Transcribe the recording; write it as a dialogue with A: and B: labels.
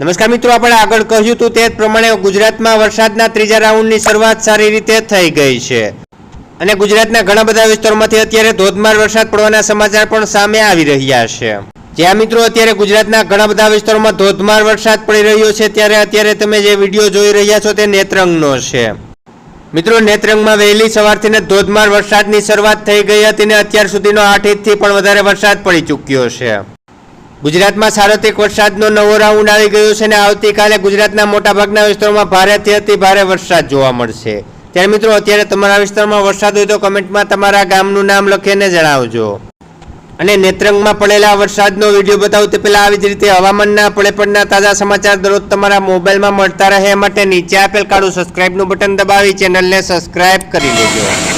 A: નમસ્કાર મિત્રો, આપણે આગળ કહ્યું હતું તે જ પ્રમાણે ગુજરાતમાં વરસાદના ત્રીજા રાઉન્ડની શરૂઆત સારી રીતે થઈ ગઈ છે. અને ગુજરાતના ઘણા બધા વિસ્તારોમાંથી અત્યારે ધોધમાર વરસાદ પડવાના સમાચાર પણ સામે આવી રહ્યા છે. જ્યાં મિત્રો, અત્યારે ગુજરાતના ઘણા બધા વિસ્તારોમાં ધોધમાર વરસાદ પડી રહ્યો છે, ત્યારે અત્યારે તમે જે વીડિયો જોઈ રહ્યા છો તે નેત્રંગનો છે. મિત્રો, નેત્રંગમાં વહેલી સવારથી ને ધોધમાર વરસાદની શરૂઆત થઈ ગઈ હતી ને અત્યાર સુધીનો આઠ ઇંચથી પણ વધારે વરસાદ પડી ચૂક્યો છે. ગુજરાતમાં સાર્વત્રિક વરસાદનો નવો રાઉન્ડ આવી ગયો છે અને આવતીકાલે ગુજરાતના મોટાભાગના વિસ્તારોમાં ભારેથી અતિ ભારે વરસાદ જોવા મળશે. ત્યારે મિત્રો, અત્યારે તમારા વિસ્તારમાં વરસાદ હોય તો કમેન્ટમાં તમારા ગામનું નામ લખીને જણાવજો. અને નેત્રંગમાં પડેલા વરસાદનો વીડિયો બતાવું તે પહેલાં આવી જ રીતે હવામાનના પડે તાજા સમાચાર દરરોજ તમારા મોબાઈલમાં મળતા રહે માટે નીચે આપેલ કાળું સબસ્ક્રાઇબનું બટન દબાવી ચેનલને સબસ્ક્રાઇબ કરી લેજો.